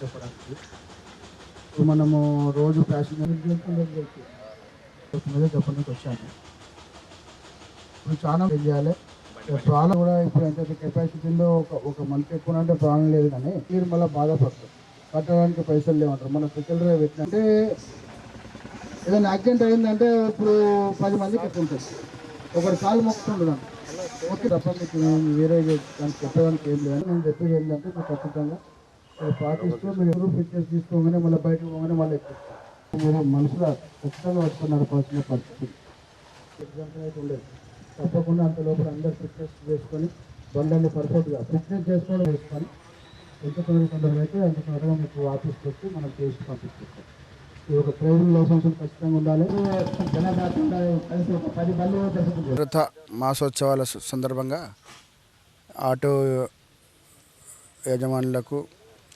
చెప్పడానికి. మనము రోజు ప్యాసింజర్ చెప్పడానికి వచ్చాను. ఇప్పుడు చాలా చేయాలి? ప్రాణం కూడా ఇప్పుడు ఎంత కెపాసిటీ ఉందో ఒక ఒక మనిషి ఎక్కువ అంటే ప్రాణం లేదు కానీ మీరు మళ్ళీ బాధపడతారు. కట్టడానికి పైసలు లేవంటారు. మన పిక్కల డ్రైవ్ పెట్టినంటే ఏదైనా యాక్సిడెంట్ అయిందంటే ఇప్పుడు పది మందికి ఎక్కువ ఉంటుంది? ఒకటి కాలు మొక్కుతుండదు ఓకే తప్ప మీకు నేను వేరే దానికి చెప్పడానికి ఏం లేదు. నేను చెప్పేది ఏంటంటే మీరు ఖచ్చితంగా పాటిస్తూ మీరు ఫిట్నెస్ తీసుకోగానే మళ్ళీ బయటకు పోగానే మళ్ళీ ఎక్కువ మీరు మనసులో ఖచ్చితంగా పట్టుకొని నడపాల్సిన పరిస్థితి. ఎగ్జాంపుల్ అయితే ఉండేది. తప్పకుండా అంత లోపల అందరు ఫిట్నెస్ చేసుకొని బండ్లన్నీ పర్ఫెక్ట్గా ఫిట్నెస్ చేసుకోవడం వేసుకొని ఎంత తొందర తొందరగా అయితే అంత త్వరగా మీకు ఆఫీస్కి వచ్చి మనం చేసి పంపిస్తాం. ఈ ఖచ్చితంగా ఉండాలి. పది మాసోత్సవాల సందర్భంగా ఆటో యజమానులకు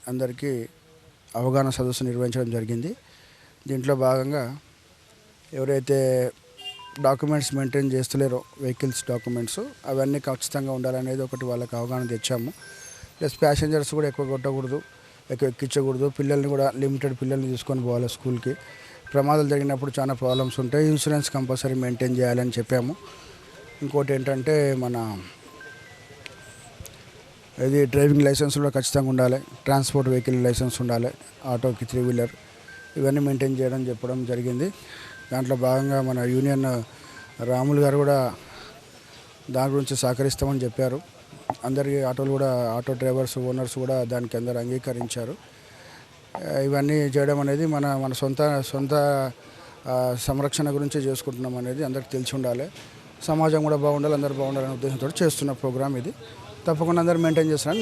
అందరికీ అవగాహన సదస్సు నిర్వహించడం జరిగింది. దీంట్లో భాగంగా ఎవరైతే డాక్యుమెంట్స్ మెయింటైన్ చేస్తలేరో వెహికల్స్ డాక్యుమెంట్స్ అవన్నీ ఖచ్చితంగా ఉండాలనేది ఒకటి వాళ్ళకి అవగాహన తెచ్చాము. ప్లస్ ప్యాసింజర్స్ కూడా ఎక్కువ కొట్టకూడదు ఎక్కువ ఎక్కించకూడదు. పిల్లల్ని కూడా లిమిటెడ్ పిల్లల్ని తీసుకొని పోవాలి స్కూల్కి. ప్రమాదాలు జరిగినప్పుడు చాలా ప్రాబ్లమ్స్ ఉంటాయి. ఇన్సూరెన్స్ కంపల్సరీ మెయింటైన్ చేయాలని చెప్పాము. ఇంకోటి ఏంటంటే మన ఇది డ్రైవింగ్ లైసెన్స్ కూడా ఖచ్చితంగా ఉండాలి. ట్రాన్స్పోర్ట్ వెహికల్ లైసెన్స్ ఉండాలి. ఆటోకి త్రీ వీలర్ ఇవన్నీ మెయింటైన్ చేయడం చెప్పడం జరిగింది. దాంట్లో భాగంగా మన యూనియన్ రాములు గారు కూడా దాని గురించి సహకరిస్తామని చెప్పారు. అందరికీ ఆటోలు కూడా ఆటో డ్రైవర్స్ ఓనర్స్ కూడా దానికి అందరు అంగీకరించారు. ఇవన్నీ చేయడం అనేది మన మన సొంత సొంత సంరక్షణ గురించి చేసుకుంటున్నాం అనేది అందరికి తెలిసి ఉండాలి. సమాజం కూడా బాగుండాలి అందరు బాగుండాలనే ఉద్దేశంతో చేస్తున్న ప్రోగ్రామ్ ఇది. తప్పకుండా అందరు మెయింటైన్ చేస్తున్నారని